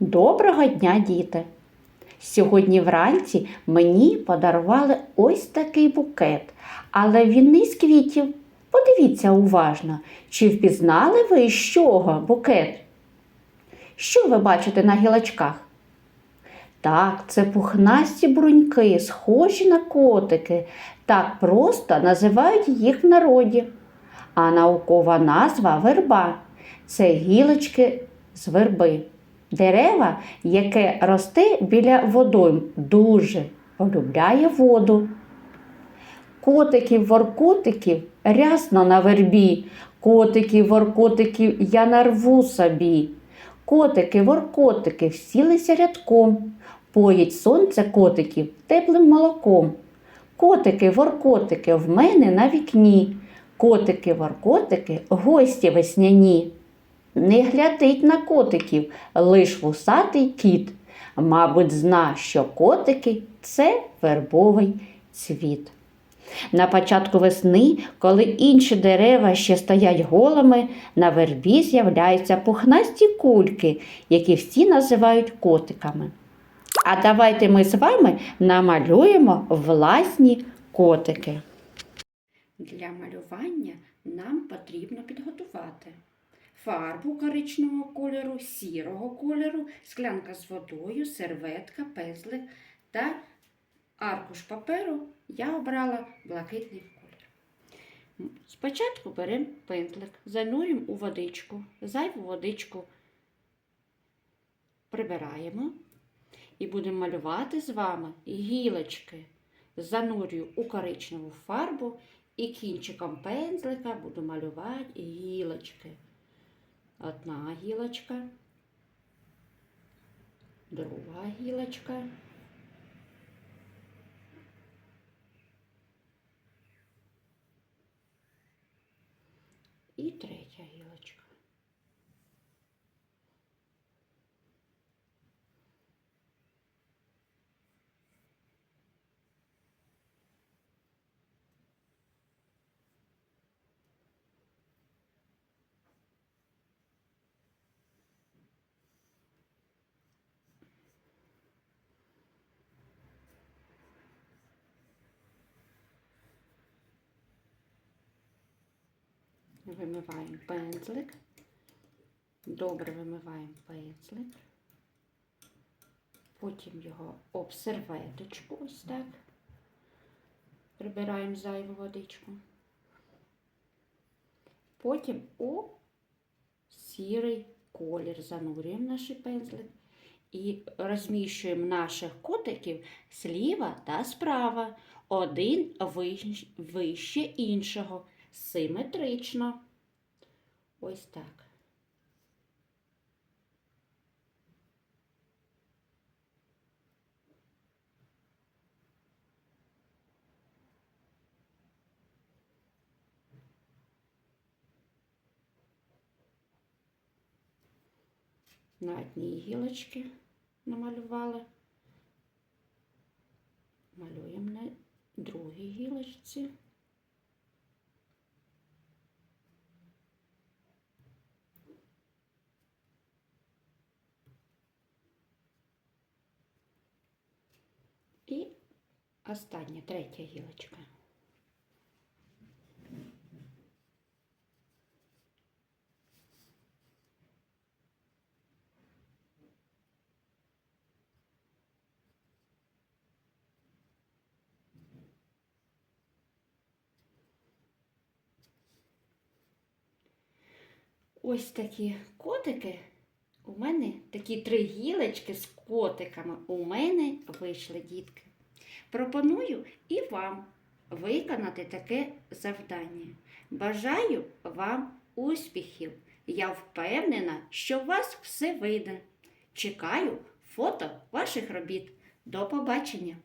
Доброго дня, діти! Сьогодні вранці мені подарували ось такий букет, але він не з квітів. Подивіться уважно, чи впізнали ви з чого букет? Що ви бачите на гілочках? Так, це пухнасті бруньки, схожі на котики. Так просто називають їх в народі. А наукова назва верба. Це гілочки з верби. Дерева, яке росте біля водойм, дуже полюбляє воду. Котиків воркотиків рясно на вербі, котиків воркотиків я нарву собі. Котики воркотики всілися рядком, поїть сонце котиків теплим молоком. Котики воркотики в мене на вікні, котики воркотики гості весняні. Не глядить на котиків лиш вусатий кіт. Мабуть, зна, що котики це вербовий цвіт. На початку весни, коли інші дерева ще стоять голими, на вербі з'являються пухнасті кульки, які всі називають котиками. А давайте ми з вами намалюємо власні котики. Для малювання нам потрібно підготувати фарбу коричневого кольору, сірого кольору, склянка з водою, серветка, пензлик та аркуш паперу. Я обрала блакитний колір. Спочатку беремо пензлик, занурюємо у водичку, зайву водичку прибираємо і будемо малювати з вами гілочки. Занурюю у коричневу фарбу і кінчиком пензлика буду малювати гілочки. Одна гілочка, друга гілочка. І третя гілочка. Вимиваємо пензлик. Добре вимиваємо пензлик. Потім його об серветочку ось так. Прибираємо зайву водичку. Потім у сірий колір занурюємо наш пензлик і розміщуємо наших котиків зліва та справа. Один вищ- вище іншого симетрично. Ось так. На одній гілочці намалювали. Малюємо на другій гілочці. І остання третя гілочка. Ось такі котики. У мене такі три гілочки з котиками у мене вийшли дітки. Пропоную і вам виконати таке завдання. Бажаю вам успіхів. Я впевнена, що у вас все вийде. Чекаю фото ваших робіт. До побачення!